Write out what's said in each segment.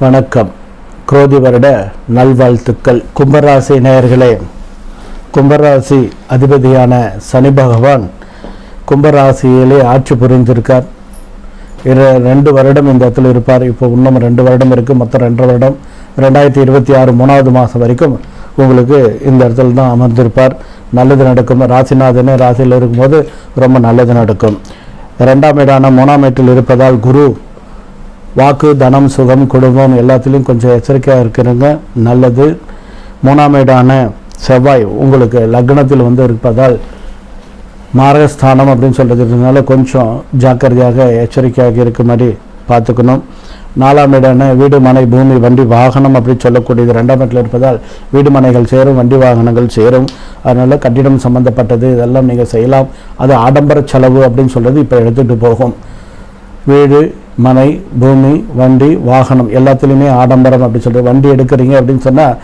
வணக்கம். குரோதி வருட நல்வாழ்த்துக்கள். கும்பராசி நேயர்களே கும்பராசி அதிபதியான சனி பகவான் கும்பராசியிலே ஆட்சி புரிந்திருக்கார். ரெண்டு வருடம் இந்த இடத்துல இருப்பார். இப்போ இன்னும் ரெண்டு வருடம் இருக்குது மொத்தம் ரெண்டு வருடம். ரெண்டாயிரத்தி இருபத்தி ஆறு மூணாவது மாதம் வரைக்கும் உங்களுக்கு இந்த இடத்துல தான் அமர்ந்திருப்பார். நல்லது நடக்கும். ராசிநாதனே ராசியில் இருக்கும்போது ரொம்ப நல்லது நடக்கும். ரெண்டாம் இடான மூணாம் வீட்டில் இருப்பதால் குரு வாக்கு தனம் சுகம் குடும்பம் எல்லாத்துலேயும் கொஞ்சம் எச்சரிக்கையாக இருக்கிறங்க. நல்லது. மூணாம் இடான செவ்வாய் உங்களுக்கு லக்னத்தில் வந்து இருப்பதால் மாரகஸ்தானம் அப்படின்னு சொல்கிறதுனால கொஞ்சம் ஜாக்கிரதையாக எச்சரிக்கையாக இருக்க மாதிரி பார்த்துக்கணும். நாலாம் இடான வீடு மனை பூமி வண்டி வாகனம் அப்படின்னு சொல்லக்கூடியது ரெண்டாம் இடத்துல இருப்பதால் வீடு மனைகள் சேரும் வண்டி வாகனங்கள் சேரும். அதனால் கட்டிடம் சம்பந்தப்பட்டது இதெல்லாம் நீங்கள் செய்யலாம். அது ஆடம்பர செலவு அப்படின்னு சொல்கிறது இப்போ எடுத்துகிட்டு போகும். வீடு மனை பூமி வண்டி வாகனம் எல்லாத்துலேயுமே ஆடம்பரம் அப்படின்னு சொல்கிறது வண்டி எடுக்கிறீங்க அப்படின்னு சொன்னால்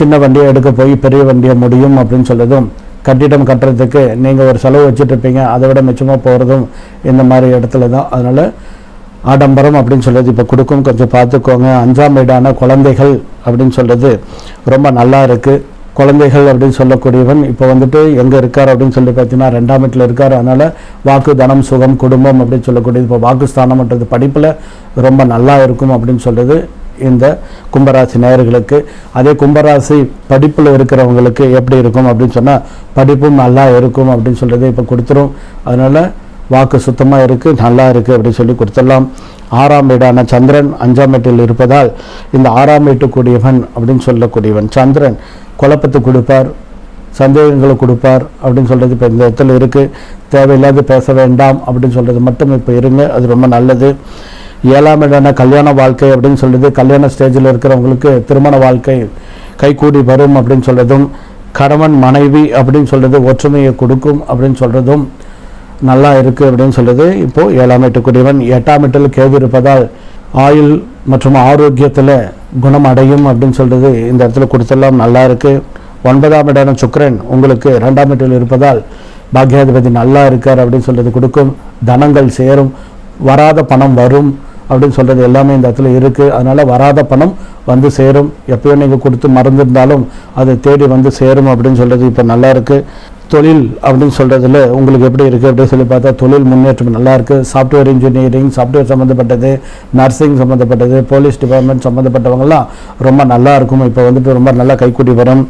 சின்ன வண்டியை எடுக்க போய் பெரிய வண்டியை முடியும் அப்படின்னு சொல்கிறதும் கட்டிடம் கட்டுறதுக்கு நீங்கள் ஒரு செலவு வச்சுட்ருப்பீங்க அதை விட மிச்சமாக போகிறதும் இந்த மாதிரி இடத்துல தான் அதனால் ஆடம்பரம் அப்படின்னு சொல்கிறது இப்போ கொடுக்கும். கொஞ்சம் பார்த்துக்கோங்க. அஞ்சாம் வீடான குழந்தைகள் அப்படின்னு சொல்கிறது ரொம்ப நல்லா இருக்குது குழந்தைகள் அப்படின்னு சொல்லக்கூடியவன் இப்போ வந்துட்டு எங்கே இருக்கார் அப்படின்னு சொல்லி பார்த்தீங்கன்னா ரெண்டாம் வீட்டில் இருக்கார். அதனால் வாக்கு தனம் சுகம் குடும்பம் அப்படின்னு சொல்லக்கூடியது. இப்போ வாக்குஸ்தானம்ன்றது படிப்பில் ரொம்ப நல்லா இருக்கும் அப்படின்னு சொல்கிறது இந்த கும்பராசி நேயர்களுக்கு. அதே கும்பராசி படிப்பில் இருக்கிறவங்களுக்கு எப்படி இருக்கும் அப்படின்னு சொன்னால் படிப்பும் நல்லா இருக்கும் அப்படின்னு சொல்கிறது இப்போ கொடுத்துரும். அதனால் வாக்கு சுத்தமாக இருக்குது நல்லா இருக்குது அப்படின்னு சொல்லி கொடுத்துடலாம். ஆறாம் வீடான சந்திரன் அஞ்சாம் வீட்டில் இருப்பதால் இந்த ஆறாம் வீட்டுக்குரியவன் அப்படின்னு சொல்லக்கூடியவன் சந்திரன் குழப்பத்தை கொடுப்பார் சந்தேகங்களை கொடுப்பார் அப்படின்னு சொல்கிறது இப்போ இந்த இடத்துல இருக்குது தேவையில்லாது பேச வேண்டாம் அப்படின்னு சொல்கிறது மட்டும் இப்போ இருங்க அது ரொம்ப நல்லது. ஏழாம் இடான கல்யாண வாழ்க்கை அப்படின்னு சொல்கிறது கல்யாண ஸ்டேஜில் இருக்கிறவங்களுக்கு திருமண வாழ்க்கை கைகூடி வரும் அப்படின்னு சொல்கிறதும் கணவன் மனைவி அப்படின்னு சொல்கிறது ஒற்றுமையை கொடுக்கும் அப்படின்னு சொல்கிறதும் நல்லா இருக்குது அப்படின்னு சொல்லுது இப்போது ஏழாம் எட்டுக்குரியவன் எட்டாம் எட்டில் கேது இருப்பதால் ஆயுள் மற்றும் ஆரோக்கியத்தில் குணம் அடையும் அப்படின்னு சொல்கிறது இந்த இடத்துல கொடுத்தெல்லாம் நல்லா இருக்குது ஒன்பதாம் இடம் சுக்ரன் உங்களுக்கு ரெண்டாம் வீட்டில் இருப்பதால் பாக்யாதிபதி நல்லா இருக்கார் அப்படின்னு சொல்கிறது கொடுக்கும். தனங்கள் சேரும் வராத பணம் வரும் அப்படின்னு சொல்கிறது எல்லாமே இந்த இடத்துல இருக்குது அதனால் வராத பணம் வந்து சேரும். எப்பயோ நீங்கள் கொடுத்து மறந்துருந்தாலும் அதை தேடி வந்து சேரும் அப்படின்னு சொல்கிறது இப்போ நல்லா இருக்குது தொழில் அப்படின்னு சொல்கிறதுல உங்களுக்கு எப்படி இருக்குது அப்படின்னு சொல்லி பார்த்தா தொழில் முன்னேற்றம் நல்லாயிருக்கு சாஃப்ட்வேர் இன்ஜினியரிங் சாஃப்ட்வேர் சம்மந்தப்பட்டது நர்சிங் சம்மந்தப்பட்டது போலீஸ் டிபார்ட்மெண்ட் சம்மந்தப்பட்டவங்கலாம் ரொம்ப நல்லா இருக்கும். இப்போ வந்துட்டு ரொம்ப நல்லா கைக்கூடி வரும்.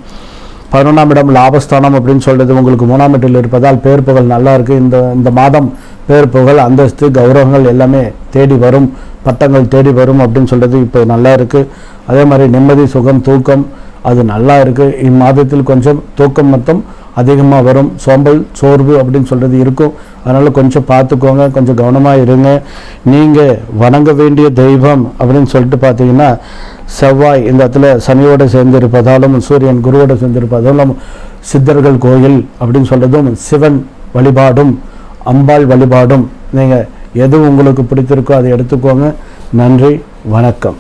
பதினொன்றாம் இடம் லாபஸ்தானம் அப்படின்னு சொல்கிறது உங்களுக்கு மூணாம் இடத்தில் இருப்பதால் பேர் புகழ் நல்லா இருக்குது இந்த இந்த மாதம் பேர் புகழ் அந்தஸ்து கௌரவங்கள் எல்லாமே தேடி வரும். பட்டங்கள் தேடி வரும் அப்படின்னு சொல்கிறது இப்போ நல்லா இருக்குது அதே மாதிரி நிம்மதி சுகம் தூக்கம் அது நல்லா இருக்குது இம்மாதத்தில் கொஞ்சம் தூக்கம் மட்டும் அதிகமாக வரும். சோம்பல் சோர்வு அப்படின்னு சொல்கிறது இருக்கும். அதனால் கொஞ்சம் பார்த்துக்கோங்க. கொஞ்சம் கவனமாக இருங்க. நீங்கள் வணங்க வேண்டிய தெய்வம் அப்படின்னு சொல்லிட்டு பார்த்தீங்கன்னா செவ்வாய் இந்த இடத்துல சனியோடு சேர்ந்திருப்பதாலும் சூரியன் குருவோடு சேர்ந்திருப்பதாலும் சித்தர்கள் கோயில் அப்படின்னு சொல்கிறதும் சிவன் வழிபாடும் அம்பாள் வழிபாடும். நீங்கள் எது உங்களுக்கு பிடித்திருக்கோ அதை எடுத்துக்கோங்க. நன்றி வணக்கம்.